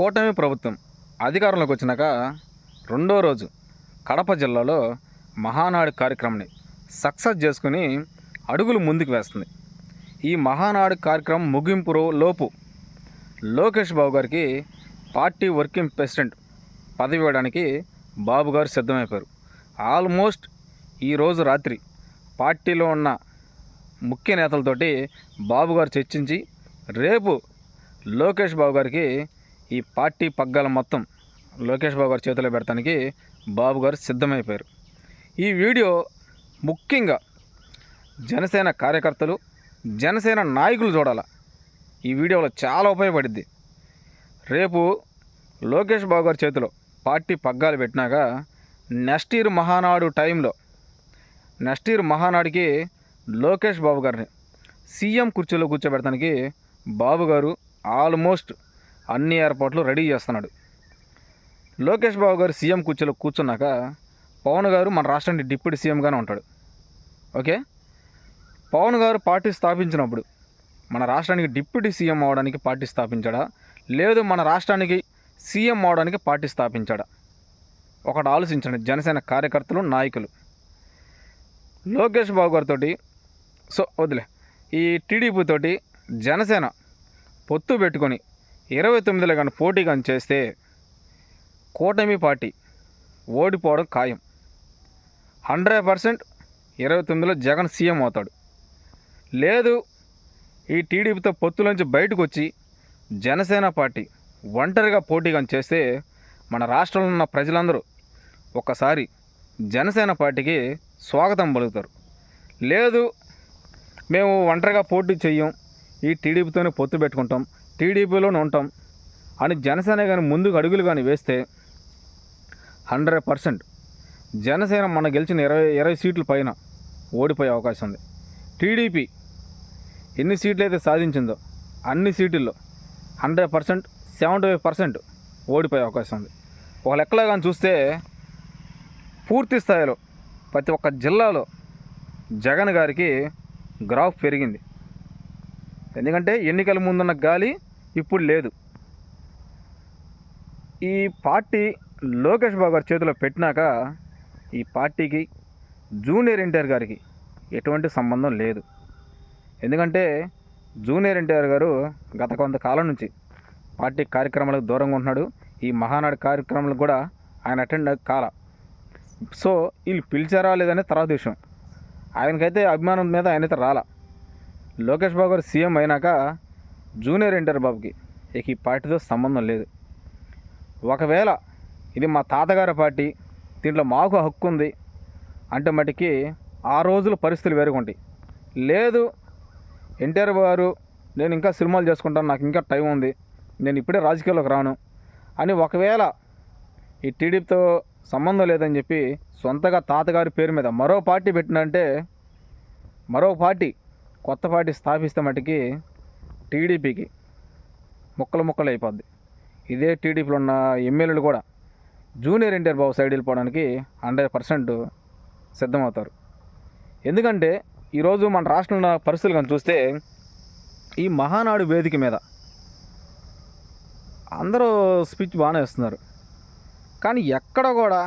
కూటమి ప్రభుత్వం అధికారంలోకి వచ్చినాక రెండో రోజు కడప జిల్లాలో మహానాడు కార్యక్రమాన్ని సక్సెస్ చేసుకుని అడుగులు ముందుకు వేస్తుంది. ఈ మహానాడు కార్యక్రమం ముగింపు రో- లోపు లోకేష్ బాబు గారికి పార్టీ వర్కింగ్ ప్రెసిడెంట్ పదవి ఇవ్వడానికి బాబు గారు సిద్ధమైపోయారు. ఆల్మోస్ట్ ఈరోజు రాత్రి పార్టీలో ఉన్న ముఖ్య నేతలతోటి బాబు గారు చర్చించి రేపు లోకేష్ బాబు గారికి ఈ పార్టీ పగ్గాల మొత్తం లోకేష్ బాబు గారి చేతిలో పెడతానికి బాబు గారు సిద్ధమైపోయారు. ఈ వీడియో ముఖ్యంగా జనసేన కార్యకర్తలు జనసేన నాయకులు చూడాల. ఈ వీడియోలో చాలా ఉపయోగపడింది రేపు లోకేష్ బాబు గారి చేతిలో పార్టీ పగ్గాలు పెట్టినాక నెక్స్ట్ ఇయర్ మహానాడు టైంలో నెక్స్ట్ ఇయర్ లోకేష్ బాబు గారిని సీఎం కుర్చీలో కూర్చోబెడతానికి బాబు గారు ఆల్మోస్ట్ అన్ని ఏర్పాట్లు రెడీ చేస్తున్నాడు. లోకేష్ బాబు గారు సీఎం కుర్చీలో కూర్చున్నాక పవన్ గారు మన రాష్ట్రానికి డిప్యూటీ సీఎంగానే ఉంటాడు. ఓకే? పవన్ గారు పార్టీ స్థాపించినప్పుడు మన రాష్ట్రానికి డిప్యూటీ సీఎం అవడానికి పార్టీ స్థాపించాడా? లేదు మన రాష్ట్రానికి సీఎం అవడానికి పార్టీ స్థాపించాడా? ఒకటి ఆలోచించండి. జనసేన కార్యకర్తలు నాయకులు. లోకేష్ బాబు గారితో సో వదిలే. ఈ టీడీపీ తోటి జనసేన పొత్తు పెట్టుకొని ఇరవై తొమ్మిదిలో కానీ పోటీ కానీ చేస్తే కూటమి పార్టీ ఓడిపోవడం ఖాయం. హండ్రెడ్ పర్సెంట్ ఇరవై తొమ్మిదిలో జగన్ సీఎం అవుతాడు. లేదు ఈ టీడీపీతో పొత్తులోంచి బయటకు వచ్చి జనసేన పార్టీ ఒంటరిగా పోటీ కానీ చేస్తే మన రాష్ట్రంలో ఉన్న ప్రజలందరూ ఒక్కసారి జనసేన పార్టీకి స్వాగతం పలుకుతారు. లేదు మేము ఒంటరిగా పోటీ చెయ్యం ఈ టీడీపీతోనే పొత్తు పెట్టుకుంటాం టీడీపీలోనే ఉంటాం. అని జనసేన కానీ ముందుకు అడుగులు కానీ వేస్తే హండ్రెడ్ పర్సెంట్ జనసేన మన గెలిచిన ఇరవై ఇరవై సీట్ల పైన ఓడిపోయే అవకాశం ఉంది. టీడీపీ ఎన్ని సీట్లు అయితే సాధించిందో అన్ని సీట్ల్లో hundred percent seventy five percent ఓడిపోయే అవకాశం ఉంది. ఒక లెక్కలో కానీ చూస్తే పూర్తి స్థాయిలో ప్రతి ఒక్క జిల్లాలో జగన్ గారికి గ్రాఫ్ పెరిగింది. ఎందుకంటే ఎన్నికల ముందున్న గాలి ఇప్పుడు లేదు. ఈ పార్టీ లోకేష్ బాబు గారి చేతిలో పెట్టినాక ఈ పార్టీకి జూనియర్ ఎన్టీఆర్ గారికి ఎటువంటి సంబంధం లేదు. ఎందుకంటే జూనియర్ ఎన్టీఆర్ గారు గత కొంతకాలం నుంచి పార్టీ కార్యక్రమాలకు దూరంగా ఉంటున్నాడు. ఈ మహానాడు కార్యక్రమాలకు కూడా ఆయన అటెండ్ కాల. సో వీళ్ళు పిలిచారా లేదనే తర్వాత విషయం. ఆయనకైతే అభిమానం మీద ఆయనైతే రాలా. లోకేష్ బాబు గారు సీఎం అయినాక జూనియర్ ఎన్టీఆర్ బాబుకి ఇక ఈ పార్టీతో సంబంధం లేదు. ఒకవేళ ఇది మా తాతగారి పార్టీ దీంట్లో మాకు హక్కు ఉంది అంటే మటుకి ఆ రోజుల పరిస్థితులు వేరుగుంటాయి లేదు ఎన్టీఆర్ గారు నేను ఇంకా సినిమాలు చేసుకుంటాను నాకు ఇంకా టైం ఉంది నేను ఇప్పుడే రాజకీయాల్లోకి రాను అని ఒకవేళ ఈ టీడీపీతో సంబంధం లేదని చెప్పి సొంతగా తాతగారి పేరు మీద మరో పార్టీ పెట్టినంటే మరో పార్టీ కొత్త పార్టీ స్థాపిస్తే మటుకి టీడీపీకి ముక్కలు ముక్కలు అయిపోద్ది. ఇదే టీడీపీలో ఉన్న ఎమ్మెల్యేలు కూడా జూనియర్ ఎన్టీఆర్ బాబు సైడ్ వెళ్ళిపోవడానికి హండ్రెడ్ పర్సెంట్ సిద్ధమవుతారు. ఎందుకంటే ఈరోజు మన రాష్ట్రంలో ఉన్న పరిస్థితులు కానీ చూస్తే ఈ మహానాడు వేదిక మీద అందరూ స్పీచ్ బాగానే ఇస్తున్నారు కానీ ఎక్కడ కూడా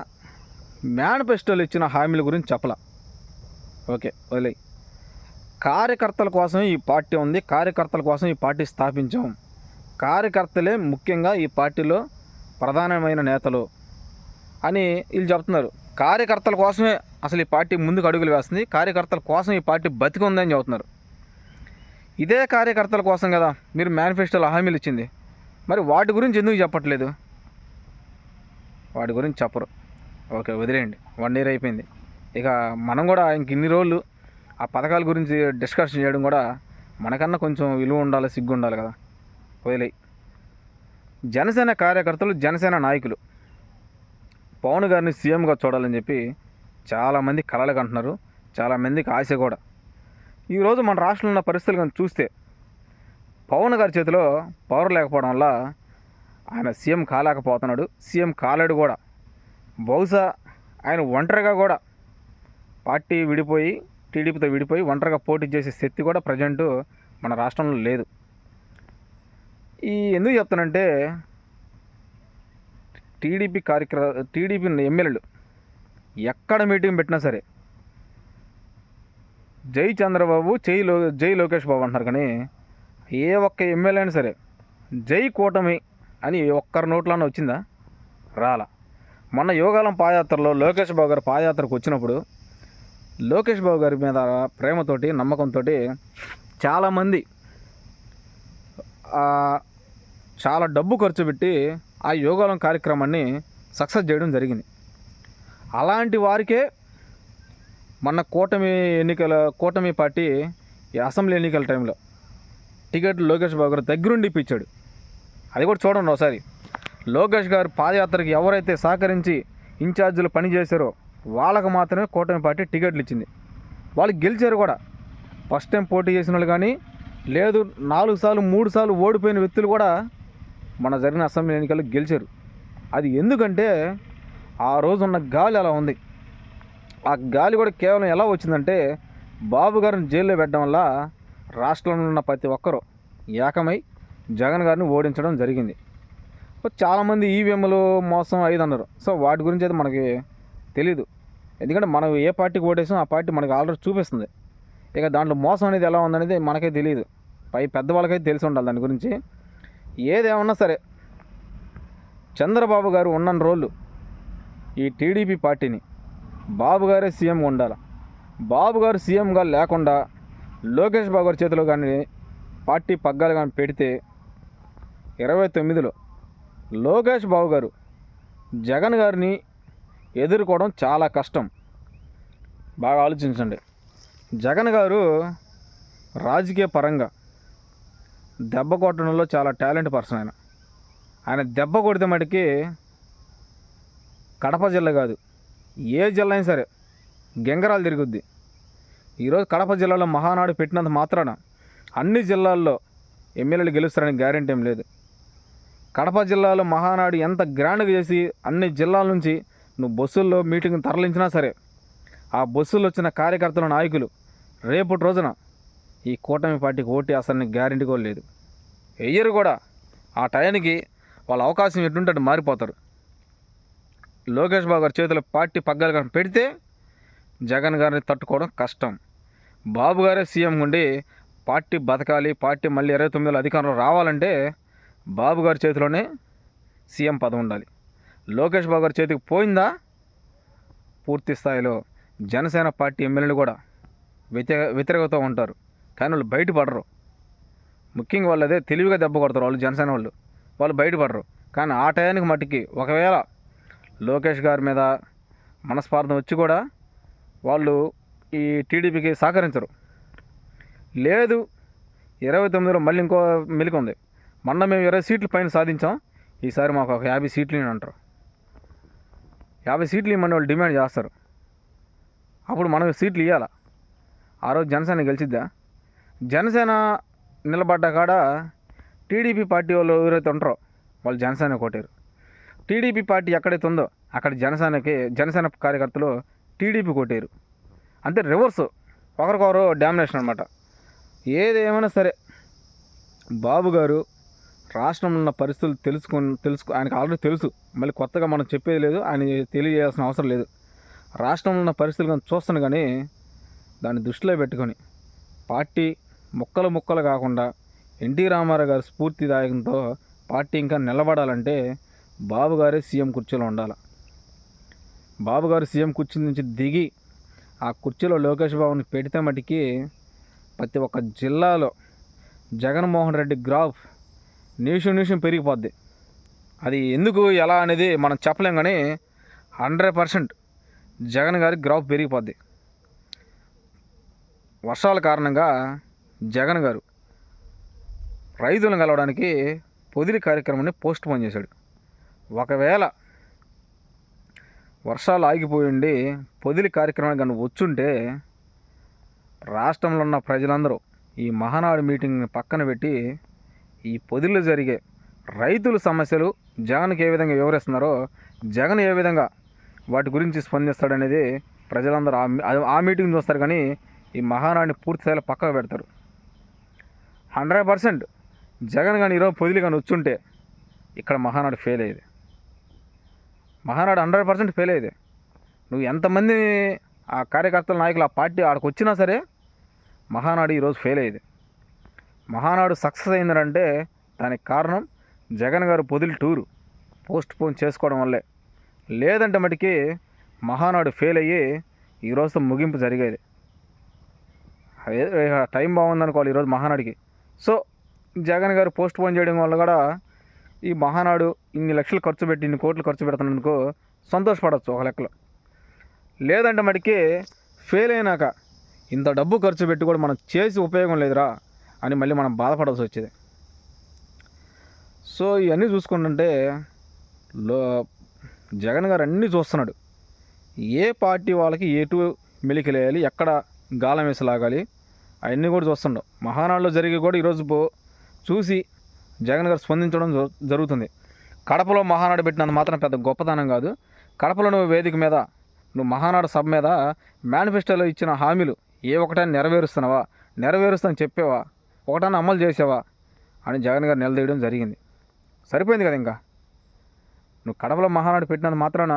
మేనిఫెస్టోలు ఇచ్చిన హామీల గురించి చెప్పలా. ఓకే వదిలేయి. కార్యకర్తల కోసం ఈ పార్టీ ఉంది. కార్యకర్తల కోసం ఈ పార్టీ స్థాపించాం. కార్యకర్తలే ముఖ్యంగా ఈ పార్టీలో ప్రధానమైన నేతలు అని వీళ్ళు చెప్తున్నారు. కార్యకర్తల కోసమే అసలు ఈ పార్టీ ముందుకు అడుగులు వేస్తుంది. కార్యకర్తల కోసం ఈ పార్టీ బతికి ఉందని చెబుతున్నారు. ఇదే కార్యకర్తల కోసం కదా మీరు మేనిఫెస్టోలో హామీలు ఇచ్చింది. మరి వాటి గురించి ఎందుకు చెప్పట్లేదు? వాటి గురించి చెప్పరు. ఓకే వదిలేయండి. వన్ ఇయర్ అయిపోయింది. ఇక మనం కూడా ఇంక ఇన్ని రోజులు ఆ పథకాల గురించి డిస్కషన్ చేయడం కూడా మనకన్నా కొంచెం విలువ ఉండాలి సిగ్గు ఉండాలి కదా. వదిలే జనసేన కార్యకర్తలు జనసేన నాయకులు. పవన్ గారిని సీఎంగా చూడాలని చెప్పి చాలామంది కలలు కంటున్నారు. చాలామందికి ఆశ కూడా. ఈరోజు మన రాష్ట్రంలో ఉన్న పరిస్థితులు కానీ చూస్తే పవన్ గారి చేతిలో పవర్ లేకపోవడం వల్ల ఆయన సీఎం కాలేకపోతున్నాడు. సీఎం కాలేడు కూడా. బహుశా ఆయన ఒంటరిగా కూడా పార్టీ విడిపోయి టీడీపీతో విడిపోయి ఒంటరిగా పోటీ చేసే శక్తి కూడా ప్రజెంట్ మన రాష్ట్రంలో లేదు. ఈ ఎందుకు చెప్తానంటే టీడీపీ కార్యక్రమ టీడీపీ ఎమ్మెల్యేలు ఎక్కడ మీటింగ్ పెట్టినా సరే జై చంద్రబాబు జై లో జై లోకేష్ బాబు అంటున్నారు కానీ ఏ ఒక్క ఎమ్మెల్యే అయినా సరే జై కూటమి అని ఒక్కరి నోట్లోనే వచ్చిందా? రాలా. మొన్న యోగాలం పాదయాత్రలో లోకేష్ బాబు గారు పాదయాత్రకు వచ్చినప్పుడు లోకేష్ బాబు గారి మీద ప్రేమతోటి నమ్మకంతో చాలామంది చాలా డబ్బు ఖర్చు పెట్టి ఆ యోగాలం కార్యక్రమాన్ని సక్సెస్ చేయడం జరిగింది. అలాంటి వారికే మన కూటమి ఎన్నికల కూటమి పార్టీ ఈ అసెంబ్లీ ఎన్నికల టైంలో టికెట్ లోకేష్ బాబు గారు దగ్గరుండి ఇప్పించాడు. అది కూడా చూడండి ఒకసారి. లోకేష్ గారు పాదయాత్రకి ఎవరైతే సహకరించి ఇన్ఛార్జీలు పనిచేశారో వాళ్ళకు మాత్రమే కూటమి పార్టీ టికెట్లు ఇచ్చింది. వాళ్ళు గెలిచారు కూడా. ఫస్ట్ టైం పోటీ చేసిన వాళ్ళు కానీ లేదు నాలుగు సార్లు మూడు సార్లు ఓడిపోయిన వ్యక్తులు కూడా మన జరిగిన అసెంబ్లీ ఎన్నికల్లో గెలిచారు. అది ఎందుకంటే ఆ రోజు ఉన్న గాలి అలా ఉంది. ఆ గాలి కూడా కేవలం ఎలా వచ్చిందంటే బాబు గారిని జైల్లో పెట్టడం వల్ల రాష్ట్రంలో ఉన్న ప్రతి ఒక్కరూ ఏకమై జగన్ గారిని ఓడించడం జరిగింది. చాలామంది ఈవీఎంలు మోసం అయ్యింది అన్నారు సో వాటి గురించి అయితే మనకి తెలీదు. ఎందుకంటే మనం ఏ పార్టీకి ఓటేసాం ఆ పార్టీ మనకి ఆల్రెడీ చూపిస్తుంది. ఇక దాంట్లో మోసం అనేది ఎలా ఉందనేది మనకే తెలియదు పై పెద్దవాళ్ళకైతే తెలిసి ఉండాలి దాని గురించి. ఏదేమన్నా సరే చంద్రబాబు గారు ఉన్న రోజులు ఈ టీడీపీ పార్టీని బాబు గారే సీఎంగా ఉండాలి? బాబు గారు సీఎంగా లేకుండా లోకేష్ బాబు గారి చేతిలో కానీ పార్టీ పగ్గాలు కానీ పెడితే ఇరవై తొమ్మిదిలో లోకేష్ బాబు గారు జగన్ గారిని ఎదుర్కోవడం చాలా కష్టం. బాగా ఆలోచించండి. జగన్ గారు రాజకీయ పరంగా దెబ్బ కొట్టడంలో చాలా టాలెంట్ పర్సన్ ఆయన. ఆయన దెబ్బ కొడితే మటుకి కడప జిల్లా కాదు ఏ జిల్లా అయినా సరే గెంగరాలు తిరుగుద్ది. ఈరోజు కడప జిల్లాలో మహానాడు పెట్టినంత మాత్రాన అన్ని జిల్లాల్లో ఎమ్మెల్యేలు గెలుస్తారని గ్యారెంటీ ఏం లేదు. కడప జిల్లాలో మహానాడు ఎంత గ్రాండ్గా చేసి అన్ని జిల్లాల నుంచి నువ్వు బస్సుల్లో మీటింగ్ తరలించినా సరే ఆ బస్సుల్లో వచ్చిన కార్యకర్తల నాయకులు రేపటి రోజున ఈ కూటమి పార్టీకి ఓటు అసలు గ్యారెంటీ కూడా లేదు. వెయ్యరు కూడా. ఆ టయానికి వాళ్ళ అవకాశం ఎటుంటే మారిపోతారు. లోకేష్ బాబు గారి చేతిలో పార్టీ పగ్గాలు కానీ పెడితే జగన్ గారిని తట్టుకోవడం కష్టం. బాబు గారే సీఎం ఉండి పార్టీ బతకాలి పార్టీ మళ్ళీ ఇరవై తొమ్మిదిలో అధికారంలో రావాలంటే బాబు గారి చేతిలోనే సీఎం పదవి ఉండాలి. లోకేష్ బాబు గారి చేతికి పోయిందా? పూర్తి స్థాయిలో జనసేన పార్టీ ఎమ్మెల్యేలు కూడా వ్యతిరేక వ్యతిరేకత ఉంటారు. కానీ వాళ్ళు బయటపడరు. ముఖ్యంగా వాళ్ళు అదే తెలివిగా దెబ్బ కొడతారు వాళ్ళు జనసేన వాళ్ళు. వాళ్ళు బయటపడరు. కానీ ఆ టయానికి మట్టికి ఒకవేళ లోకేష్ గారి మీద మనస్పార్థం వచ్చి కూడా వాళ్ళు ఈ టీడీపీకి సహకరించరు. లేదు ఇరవై తొమ్మిదిలో మళ్ళీ ఇంకో మెలికి ఉంది. మొన్న మేము ఇరవై సీట్లు పైన సాధించాం. ఈసారి మాకు ఒక యాభై సీట్లు అంటారు. యాభై సీట్లు ఇవ్వమని వాళ్ళు డిమాండ్ చేస్తారు. అప్పుడు మనం సీట్లు ఇవ్వాలా ఆ రోజు జనసేన గెలిచిద్దా? జనసేన నిలబడ్డ కాడ టీడీపీ పార్టీ వాళ్ళు ఎవరైతే ఉంటారో వాళ్ళు జనసేన కొట్టారు టీడీపీ పార్టీ ఎక్కడైతే ఉందో అక్కడ జనసేనకి జనసేన కార్యకర్తలు టీడీపీ కొట్టారు అంతే రివర్స్ ఒకరికొకరు డామినేషన్ అనమాట ఏదేమైనా సరే బాబు గారు రాష్ట్రంలో ఉన్న పరిస్థితులు తెలుసుకొని తెలుసు ఆయనకు ఆల్రెడీ తెలుసు. మళ్ళీ కొత్తగా మనం చెప్పేది లేదు ఆయన తెలియజేయాల్సిన అవసరం లేదు. రాష్ట్రంలో ఉన్న పరిస్థితులు కానీ చూస్తాను కానీ దాన్ని దృష్టిలో పెట్టుకొని పార్టీ ముక్కలు ముక్కలు కాకుండా ఎన్టీ రామారావు గారి స్ఫూర్తిదాయకంతో పార్టీ ఇంకా నిలబడాలంటే బాబు గారే సీఎం కుర్చీలో ఉండాలి. బాబు గారు సీఎం కుర్చీ నుంచి దిగి ఆ కుర్చీలో లోకేష్ బాబుని పెడితే మటుకి ప్రతి ఒక్క జిల్లాలో జగన్మోహన్ రెడ్డి గ్రాఫ్ నిమిషం నిమిషం పెరిగిపోద్ది. అది ఎందుకు ఎలా అనేది మనం చెప్పలేం కానీ హండ్రెడ్ పర్సెంట్ జగన్ గారి గ్రాఫ్ పెరిగిపోద్ది. వర్షాల కారణంగా జగన్ గారు రైతులను కలవడానికి పొదిలి కార్యక్రమాన్ని పోస్ట్ పోన్ చేశాడు. ఒకవేళ వర్షాలు ఆగిపోయి ఉండి పొదిలి కార్యక్రమానికి కనుక వచ్చుంటే రాష్ట్రంలో ఉన్న ప్రజలందరూ ఈ మహానాడు మీటింగ్ని పక్కన పెట్టి ఈ పొదిలో జరిగే రైతుల సమస్యలు జగన్కి ఏ విధంగా వివరిస్తున్నారో జగన్ ఏ విధంగా వాటి గురించి స్పందిస్తాడనేది ప్రజలందరూ ఆ మీటింగ్ చూస్తారు కానీ ఈ మహానాడిని పూర్తిస్థాయిలో పక్కకు పెడతారు. హండ్రెడ్ పర్సెంట్ జగన్ కానీ ఈరోజు పొదిలి కానీ వచ్చుంటే ఇక్కడ మహానాడు ఫెయిల్ అయ్యేది. మహానాడు హండ్రెడ్ పర్సెంట్ ఫెయిల్ అయ్యేది. నువ్వు ఎంతమంది ఆ కార్యకర్తల నాయకులు ఆ పార్టీ ఆడికి వచ్చినా సరే మహానాడు ఈరోజు ఫెయిల్ అయ్యేది. మహానాడు సక్సెస్ అయిందంటే దానికి కారణం జగన్ గారు పొదిలి టూరు. పోస్ట్ పోన్ చేసుకోవడం వల్లే. లేదంటే మటుకి మహానాడు ఫెయిల్ అయ్యి ఈ రోజుతో ముగింపు జరిగేది. అదే టైం బాగుందనుకోవాలి ఈరోజు మహానాడికి. సో జగన్ గారు పోస్ట్ పోన్ చేయడం వల్ల కూడా ఈ మహానాడు ఇన్ని లక్షలు ఖర్చు పెట్టి ఇన్ని కోట్లు ఖర్చు పెడుతున్నందుకు సంతోషపడవచ్చు ఒక లెక్కలో. లేదంటే మటుకి ఫెయిల్ అయినాక ఇంత డబ్బు ఖర్చు పెట్టి కూడా మనం చేసి ఉపయోగం లేదురా. అని మళ్ళీ మనం బాధపడాల్సి వచ్చేది. సో ఇవన్నీ చూసుకుంటుంటే లో జగన్ గారు అన్నీ చూస్తున్నాడు. ఏ పార్టీ వాళ్ళకి ఎటు మెలికిలేయాలి ఎక్కడ గాలం వేసి లాగాలి అవన్నీ కూడా చూస్తుండవు మహానాడులో జరిగి కూడా ఈరోజు పో చూసి జగన్ గారు స్పందించడం జరుగుతుంది. కడపలో మహానాడు పెట్టినంత మాత్రం పెద్ద గొప్పతనం కాదు. కడపలో నువ్వు వేదిక మీద నువ్వు మహానాడు సభ మీద మేనిఫెస్టోలో ఇచ్చిన హామీలు ఏ ఒకటైనా నెరవేరుస్తున్నావా? నెరవేరుస్తాను చెప్పావా? ఒకటన్నా అమలు చేసావా అని జగన్ గారు నిలదీయడం జరిగింది. సరిపోయింది కదా ఇంకా? నువ్వు కడపలో మహానాడు పెట్టినంత మాత్రాన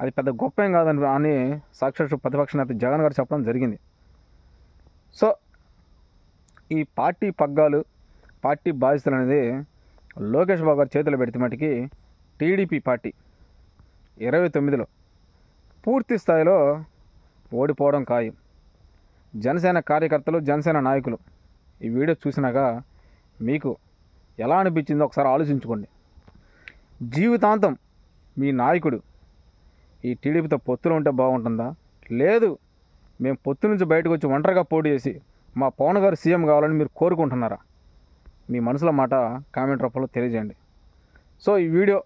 అది పెద్ద గొప్ప ఏం కాదని అని సాక్షాత్ ప్రతిపక్ష నేత జగన్ గారు చెప్పడం జరిగింది. సో ఈ పార్టీ పగ్గాలు పార్టీ బాధ్యతలు అనేది లోకేష్ బాబు గారి చేతిలో పెడితే మటుకి టీడీపీ పార్టీ ఇరవై తొమ్మిదిలో పూర్తి స్థాయిలో ఓడిపోవడం ఖాయం. జనసేన కార్యకర్తలు జనసేన నాయకులు ఈ వీడియో చూసినాక మీకు ఎలా అనిపించిందో ఒకసారి ఆలోచించుకోండి. జీవితాంతం మీ నాయకుడు ఈ టీడీపీతో పొత్తులు ఉంటే బాగుంటుందా? లేదు మేము పొత్తు నుంచి బయటకు వచ్చి ఒంటరిగా పోటీ చేసి మా పవన్ గారు సీఎం కావాలని మీరు కోరుకుంటున్నారా? మీ మనసులో మాట కామెంట్ రూపంలో తెలియజేయండి. సో ఈ వీడియో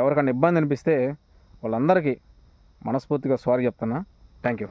ఎవరికైనా ఇబ్బంది అనిపిస్తే వాళ్ళందరికీ మనస్ఫూర్తిగా సారీ చెప్తున్నా. Thank you